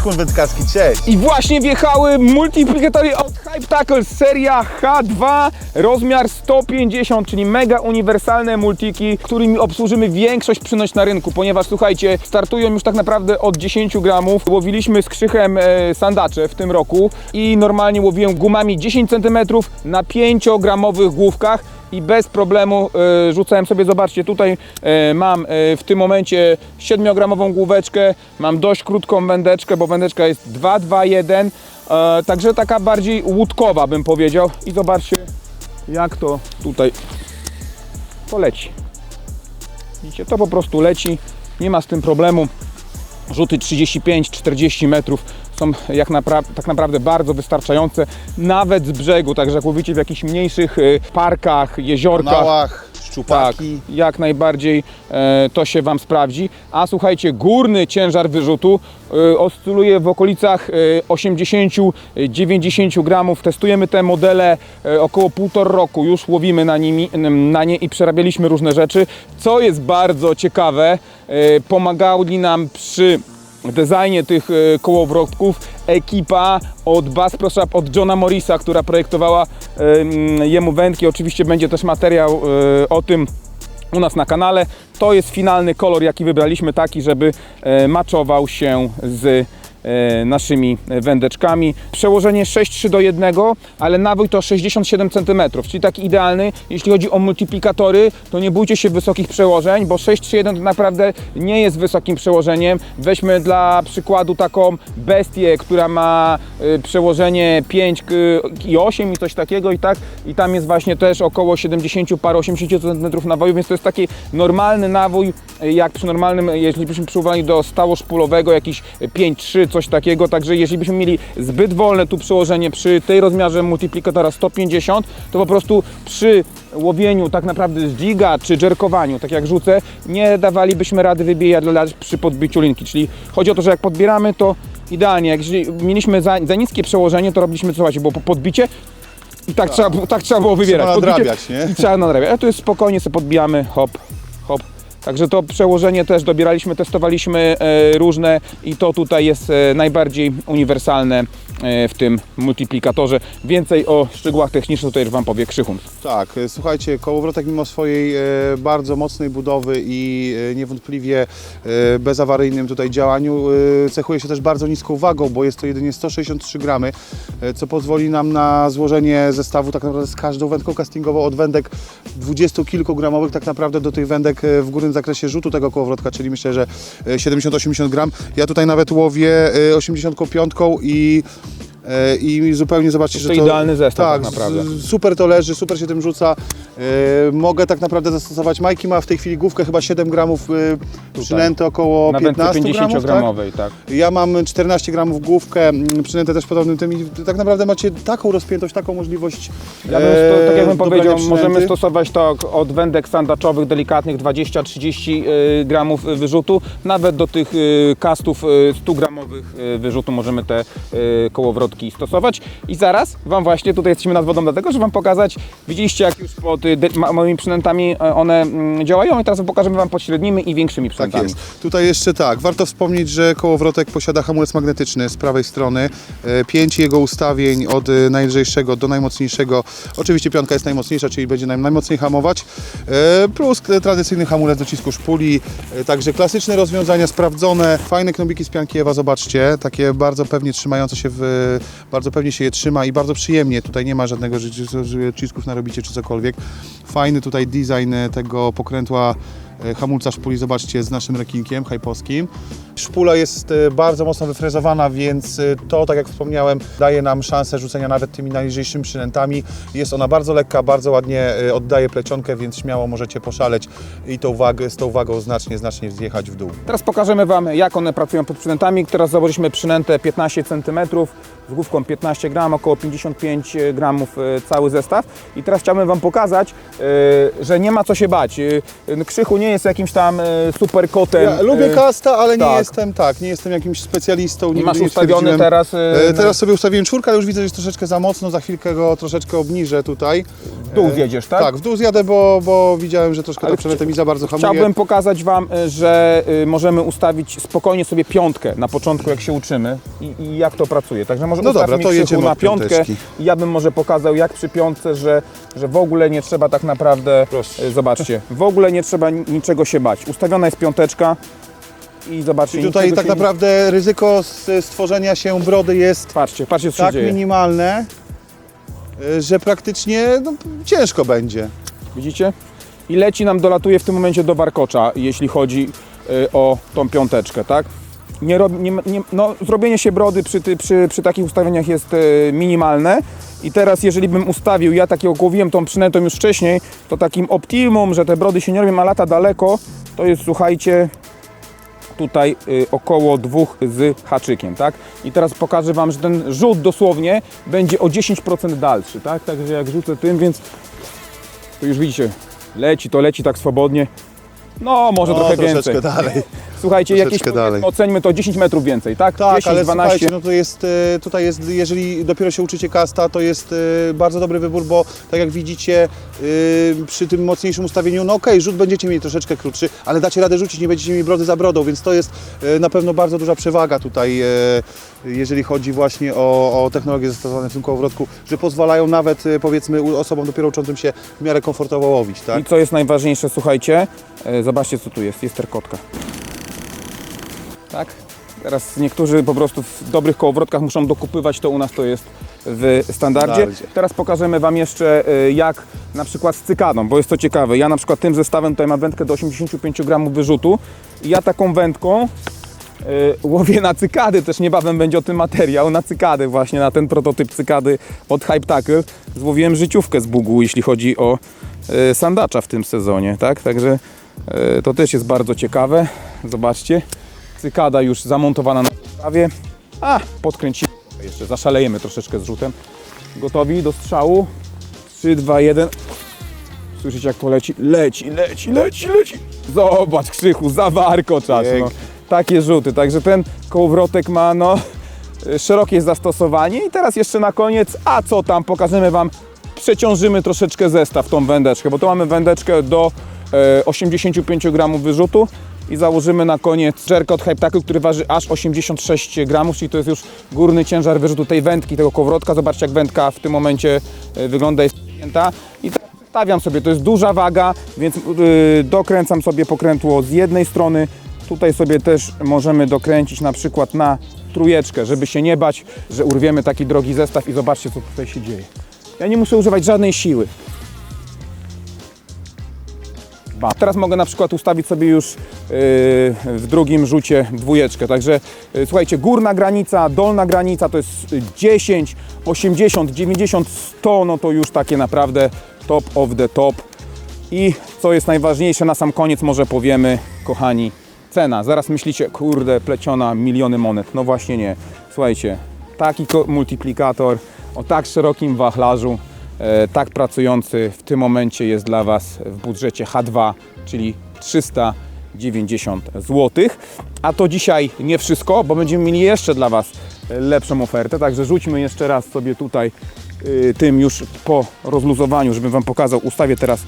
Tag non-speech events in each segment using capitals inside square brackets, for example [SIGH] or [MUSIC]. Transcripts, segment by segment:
Wędkarski, cześć! i właśnie wjechały multiplikatory od Hype Tackle seria H2 rozmiar 150, czyli mega uniwersalne multiki, którymi obsłużymy większość przynoś na rynku, ponieważ słuchajcie, startują już tak naprawdę od 10 gramów. Łowiliśmy z krzychem e, sandacze w tym roku i normalnie łowiłem gumami 10 cm na 5-gramowych główkach i bez problemu e, rzucałem sobie, zobaczcie, tutaj e, mam e, w tym momencie 7-gramową główeczkę, mam dość krótką wędeczkę, bo wędeczka jest 2-2-1, e, także taka bardziej łódkowa bym powiedział i zobaczcie jak to tutaj poleci. Widzicie, to po prostu leci, nie ma z tym problemu. Rzuty 35-40 metrów są jak napra- tak naprawdę bardzo wystarczające, nawet z brzegu, także jak łowicie w jakichś mniejszych y, parkach, jeziorkach, kanałach, tak, jak najbardziej e, to się Wam sprawdzi. A słuchajcie, górny ciężar wyrzutu e, oscyluje w okolicach e, 80-90 gramów. Testujemy te modele e, około półtora roku. Już łowimy na, nimi, na nie i przerabialiśmy różne rzeczy. Co jest bardzo ciekawe, e, pomagali nam przy designie tych e, kołowrotków ekipa od Bass Pro Shop, od Johna Morrisa, która projektowała jemu wędki. Oczywiście będzie też materiał e, o tym u nas na kanale. To jest finalny kolor, jaki wybraliśmy, taki, żeby e, maczował się z naszymi wędeczkami. Przełożenie 6,3 do 1, ale nawój to 67 cm, czyli taki idealny. Jeśli chodzi o multiplikatory, to nie bójcie się wysokich przełożeń, bo 6,3,1 to naprawdę nie jest wysokim przełożeniem. Weźmy dla przykładu taką bestię, która ma e, przełożenie 5 k- i 8 i coś takiego i tak i tam jest właśnie też około 70 par 80 cm nawoju, więc to jest taki normalny nawój, e, jak przy normalnym, e, jeżeli byśmy przyuwali do stałoszpulowego jakiś 5-3, coś takiego, także jeżeli byśmy mieli zbyt wolne tu przełożenie przy tej rozmiarze multiplikatora 150, to po prostu przy łowieniu tak naprawdę z giga czy jerkowaniu, tak jak rzucę, nie dawalibyśmy rady wybijać przy podbiciu linki, czyli chodzi o to, że jak podbieramy to idealnie, jak mieliśmy za, za niskie przełożenie, to robiliśmy, słuchajcie, było po- podbicie i tak, trzeba, było- tak trzeba było wybierać. Trzeba Podbicie nadrabiać, nie? I trzeba nadrabiać, a tu jest spokojnie, sobie podbijamy, hop, hop. Także to przełożenie też dobieraliśmy, testowaliśmy e, różne i to tutaj jest e, najbardziej uniwersalne w tym multiplikatorze. Więcej o szczegółach technicznych tutaj Wam powie Krzychun. Tak, e, słuchajcie, kołowrotek mimo swojej e, bardzo mocnej budowy i e, niewątpliwie e, bezawaryjnym tutaj działaniu e, cechuje się też bardzo niską wagą, bo jest to jedynie 163 gramy, e, co pozwoli nam na złożenie zestawu tak naprawdę z każdą wędką castingową od wędek 20 kilkugramowych tak naprawdę do tych wędek e, w górnym zakresie rzutu tego kołowrotka, czyli myślę, że e, 70-80 gram. Ja tutaj nawet łowię e, 85 i e, i zupełnie zobaczcie, To że to idealny zestaw tak tak, naprawdę. super to leży, super się tym rzuca. E, mogę tak naprawdę zastosować. Majki ma w tej chwili główkę chyba 7 gramów, e, przynęty około Na wędce 15 gramów, tak? 50-gramowej, tak. Ja mam 14 gramów główkę, przynętę też podobnym tym i tak naprawdę macie taką rozpiętość, taką możliwość Ja bym, sto, tak jak bym e, dobrania powiedział, możemy przynęty. stosować to od wędek sandaczowych delikatnych 20-30 y, gramów wyrzutu, nawet do tych kastów y, 100 gramowych wyrzutu możemy te kołowrotki stosować. I zaraz Wam właśnie, tutaj jesteśmy nad wodą dlatego, że Wam pokazać, widzieliście jak już pod de, ma, moimi przynętami e, one mm, działają i teraz pokażemy Wam pod średnimi i większymi Tak przynętami. jest. Tutaj jeszcze tak, warto wspomnieć, że kołowrotek posiada hamulec magnetyczny z prawej strony. E, Pięć jego ustawień od e, najlżejszego do najmocniejszego. Oczywiście piątka jest najmocniejsza, czyli będzie nam najmocniej hamować. Plus tradycyjny hamulec docisku szpuli. Także klasyczne rozwiązania sprawdzone. Fajne knobiki z pianki Ewa, zobaczcie. Takie bardzo pewnie trzymające się w... Bardzo pewnie się je trzyma i bardzo przyjemnie. Tutaj nie ma żadnego, cisków narobicie czy cokolwiek. Fajny tutaj design tego pokrętła e, hamulca szpuli, zobaczcie, z naszym rekinkiem hajpowskim. Szpula jest e, bardzo mocno wyfrezowana, więc e, to, tak jak wspomniałem, daje nam szansę rzucenia nawet tymi najlżejszymi przynętami. Jest ona bardzo lekka, bardzo ładnie e, oddaje plecionkę, więc śmiało możecie poszaleć i tą wagę, z tą wagą znacznie, znacznie zjechać w dół. Teraz pokażemy Wam, jak one pracują pod przynętami. Teraz założyliśmy przynętę 15 cm z główką 15 gram, około 55 gramów cały zestaw. I teraz chciałbym Wam pokazać, że nie ma co się bać. Krzychu nie jest jakimś tam super kotem. Ja lubię kasta, ale nie tak. Jestem, tak, nie jestem jakimś specjalistą. I masz ustawiony teraz... E, e, Teraz sobie ustawiłem czwórkę, ale już widzę, że jest troszeczkę za mocno, za chwilkę go troszeczkę obniżę tutaj. W dół zjedziesz, tak? Tak, w dół zjadę, bo, bo widziałem, że troszkę Ale przewęta mi za bardzo hamuje. Chciałbym pokazać Wam, y, że y, możemy ustawić spokojnie sobie piątkę na początku, jak się uczymy i, i jak to pracuje. Także może No ustaw dobra, to jedziemy na piątkę piąteczki. i ja bym może pokazał, jak przy piątce, że, że w ogóle nie trzeba tak naprawdę, Proszę. y, zobaczcie, w ogóle nie trzeba ni- niczego się bać. Ustawiona jest piąteczka i zobaczcie, I tutaj tak się naprawdę ryzyko stworzenia się brody jest Patrzcie, patrzcie co tak dzieje. minimalne, e, że praktycznie no, ciężko będzie. Widzicie? I leci nam, dolatuje w tym momencie do warkocza, jeśli chodzi y, o tą piąteczkę, tak? Nie rob, nie, nie, no, zrobienie się brody przy, przy, przy takich ustawieniach jest y, minimalne. I teraz, jeżeli bym ustawił, ja takiego głowiłem tą przynętą już wcześniej, to takim optimum, że te brody się nie robią, a lata daleko, to jest, słuchajcie, tutaj y, około dwóch z haczykiem, tak? I teraz pokażę Wam, że ten rzut dosłownie będzie o 10% dalszy, tak? Także jak rzucę tym, więc to już widzicie, leci to leci tak swobodnie. No, może O, trochę więcej. dalej. Słuchajcie, troszeczkę jakieś dalej. oceńmy to 10 metrów więcej, tak? Tak, 10, ale 12. słuchajcie, no to jest, e, tutaj jest, jeżeli dopiero się uczycie kasta, to jest e, bardzo dobry wybór, bo tak jak widzicie, e, przy tym mocniejszym ustawieniu, no okej, rzut będziecie mieli troszeczkę krótszy, ale dacie radę rzucić, nie będziecie mieli brody za brodą, więc to jest e, na pewno bardzo duża przewaga tutaj, e, jeżeli chodzi właśnie o, o technologie zastosowane w tym kołowrotku, że pozwalają nawet e, powiedzmy u- osobom dopiero uczącym się w miarę komfortowo łowić, tak? I co jest najważniejsze, słuchajcie, e, zobaczcie co tu jest, jest terkotka. Tak? Teraz niektórzy po prostu w dobrych kołowrotkach muszą dokupywać, to u nas to jest w standardzie. Standardzie. Teraz pokażemy Wam jeszcze e, jak na przykład z cykadą, bo jest to ciekawe. Ja na przykład tym zestawem tutaj mam wędkę do 85 gramów wyrzutu i ja taką wędką e, łowię na cykady, też niebawem będzie o tym materiał, na cykady właśnie, na ten prototyp cykady od Hype Tackle. Złowiłem życiówkę z Bugu, jeśli chodzi o e, sandacza w tym sezonie, tak? Także to też jest bardzo ciekawe. Zobaczcie, cykada już zamontowana na prawie. A, podkręcimy jeszcze, zaszalejemy troszeczkę z rzutem. Gotowi do strzału? 3, 2, 1. Słyszycie jak to leci? Leci, leci, leci, leci. Zobacz Krzychu, zawarkoczasz. No. Pięknie. Takie rzuty, także ten kołowrotek ma no szerokie zastosowanie i teraz jeszcze na koniec, a co tam, pokażemy Wam, przeciążymy troszeczkę zestaw tą wędeczkę, bo tu mamy wędeczkę do e, 85 gramów wyrzutu i założymy na koniec żerkę od Hype Tackle, który waży aż 86 gramów, czyli to jest już górny ciężar wyrzutu tej wędki, tego kołowrotka. Zobaczcie jak wędka w tym momencie e, wygląda, jest pięta. I teraz stawiam sobie, to jest duża waga, więc yy, dokręcam sobie pokrętło z jednej strony. Tutaj sobie też możemy dokręcić na przykład na trójeczkę, żeby się nie bać, że urwiemy taki drogi zestaw i zobaczcie co tutaj się dzieje. Ja nie muszę używać żadnej siły. Bam. Teraz mogę na przykład ustawić sobie już yy, w drugim rzucie dwójeczkę. Także yy, słuchajcie, górna granica, dolna granica to jest y, 10, 80, 90, 100, no to już takie naprawdę top of the top. I co jest najważniejsze, na sam koniec może powiemy, kochani, cena. Zaraz myślicie, kurde, pleciona, miliony monet. No właśnie nie. Słuchajcie, taki multiplikator o tak szerokim wachlarzu, tak pracujący w tym momencie jest dla Was w budżecie H2, czyli 390 zł. A to dzisiaj nie wszystko, bo będziemy mieli jeszcze dla Was e, lepszą ofertę. Także rzućmy jeszcze raz sobie tutaj y, tym już po rozluzowaniu, żebym Wam pokazał. Ustawię teraz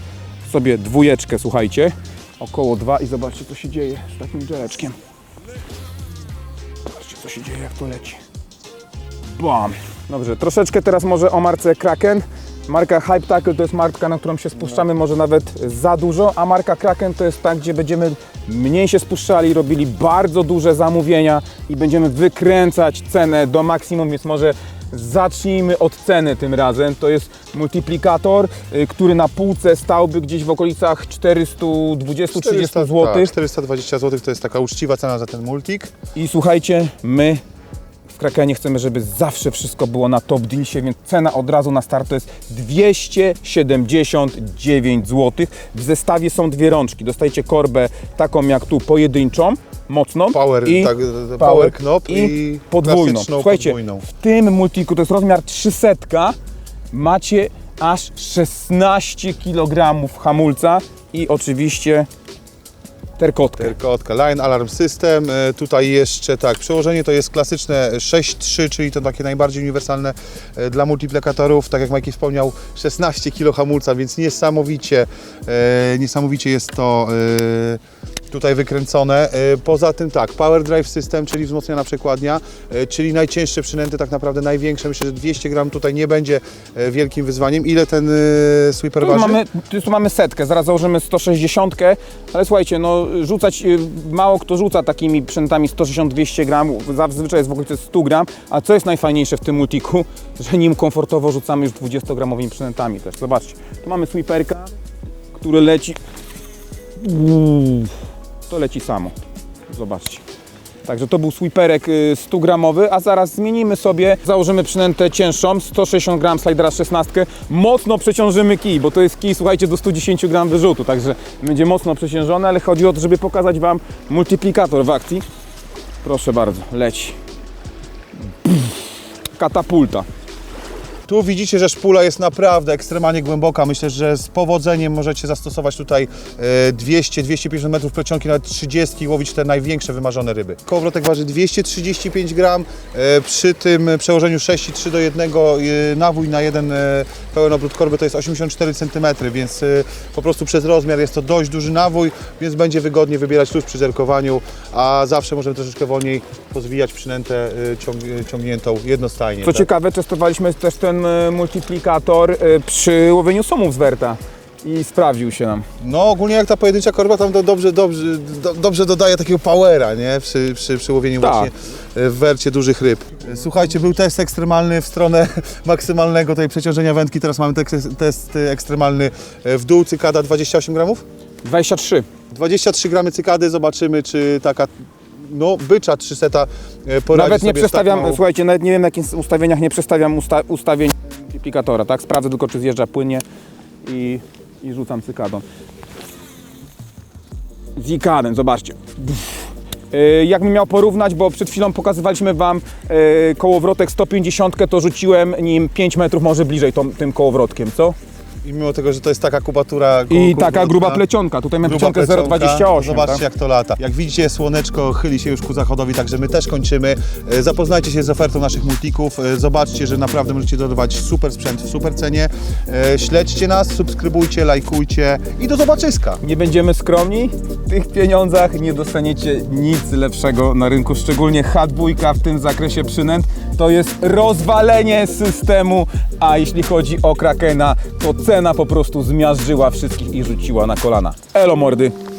sobie dwójeczkę, słuchajcie, około 2 i zobaczcie co się dzieje z takim żeleczkiem. Zobaczcie co się dzieje jak to leci. Bam! Dobrze, troszeczkę teraz może o marce Kraken. Marka Hype Tackle to jest marka, na którą się spuszczamy może nawet za dużo, a marka Kraken to jest tak, gdzie będziemy mniej się spuszczali, robili bardzo duże zamówienia i będziemy wykręcać cenę do maksimum, więc może zacznijmy od ceny tym razem. To jest multiplikator, y, który na półce stałby gdzieś w okolicach 420-30 zł. Tak, 420 zł to jest taka uczciwa cena za ten multik. I słuchajcie, my w Krakenie chcemy, żeby zawsze wszystko było na top dealsie, więc cena od razu na start to jest 279 zł. W zestawie są dwie rączki. Dostajecie korbę taką jak tu pojedynczą, mocną Power, i tak, power knop i podwójną. klasyczną Słuchajcie, podwójną. w tym multiku to jest rozmiar 300, macie aż 16 kg hamulca i oczywiście terkotkę. Terkotka, Line Alarm System. E, Tutaj jeszcze tak, przełożenie to jest klasyczne 6.3, czyli to takie najbardziej uniwersalne e, dla multiplikatorów. Tak jak Majki wspomniał, 16 kg hamulca, więc niesamowicie, e, niesamowicie jest to tutaj wykręcone. E, Poza tym tak, Power Drive System, czyli wzmocniona przekładnia, e, czyli najcięższe przynęty, tak naprawdę największe. Myślę, że 200 gram tutaj nie będzie e, wielkim wyzwaniem. Ile ten sweeper Tu waży? mamy, tu mamy setkę, zaraz założymy 160, ale słuchajcie, no rzucać, mało kto rzuca takimi przynętami 160-200 gramów, zazwyczaj jest w okolicy 100 gram, a co jest najfajniejsze w tym multiku, [LAUGHS] że nim komfortowo rzucamy już 20-gramowymi przynętami też, zobaczcie, tu mamy sweeperka, który leci, Uuu, to leci samo, zobaczcie. Także to był sweeperek y, 100 gramowy, a zaraz zmienimy sobie, założymy przynętę cięższą, 160 gram slidera 16, mocno przeciążymy kij, bo to jest kij, słuchajcie, do 110 gram wyrzutu, także będzie mocno przeciążony, ale chodzi o to, żeby pokazać Wam multiplikator w akcji. Proszę bardzo, leci. Katapulta. Tu widzicie, że szpula jest naprawdę ekstremalnie głęboka. Myślę, że z powodzeniem możecie zastosować tutaj e, 200-250 metrów plecionki, nawet 30 i łowić te największe wymarzone ryby. Kołowrotek waży 235 gram, e, przy tym przełożeniu 6,3 do 1 e, nawój na jeden e, pełen obrót korby to jest 84 cm, więc e, po prostu przez rozmiar jest to dość duży nawój, więc będzie wygodnie wybierać tuż przy zerkowaniu, a zawsze możemy troszeczkę wolniej pozwijać przynętę e, ciąg, ciągniętą jednostajnie. Co tak. ciekawe, testowaliśmy też ten y, multiplikator y, przy łowieniu somów z Werta i sprawdził się nam. No ogólnie jak ta pojedyncza korba tam do, dobrze, dobrze, do, dobrze dodaje takiego powera, nie? Przy, przy, przy łowieniu Tak. właśnie e, w wercie dużych ryb. E, Słuchajcie, był test ekstremalny w stronę [LAUGHS] maksymalnego tej przeciążenia wędki, teraz mamy test, test e, ekstremalny e, w dół, cykada 28 gramów? 23. 23 gramy cykady, zobaczymy czy taka no bycza 300 e, poradzi Nawet nie sobie z przestawiam, taką- słuchajcie, nawet nie wiem na jakich ustawieniach nie przestawiam usta ustawień multiplikatora, tak? Sprawdzę tylko czy zjeżdża płynnie i, i rzucam cykadą. Z ikadem, zobaczcie. Yy, Jakbym miał porównać, bo przed chwilą pokazywaliśmy Wam yy, kołowrotek 150, to rzuciłem nim 5 metrów może bliżej tą, tym kołowrotkiem, co? I mimo tego, że to jest taka kubatura... I taka gruba plecionka, tutaj mamy Gruba plecionkę plecionka. 0,28. Zobaczcie tak? jak to lata. Jak widzicie słoneczko chyli się już ku zachodowi, także my też kończymy. E, Zapoznajcie się z ofertą naszych multików. E, Zobaczcie, że naprawdę możecie dodawać super sprzęt w super cenie. E, Śledźcie nas, subskrybujcie, lajkujcie i do zobaczyska. Nie będziemy skromni, w tych pieniądzach nie dostaniecie nic lepszego na rynku, szczególnie H2 w tym zakresie przynęt. To jest rozwalenie systemu, a jeśli chodzi o Krakena, to cena po prostu zmiażdżyła wszystkich i rzuciła na kolana. Elo mordy!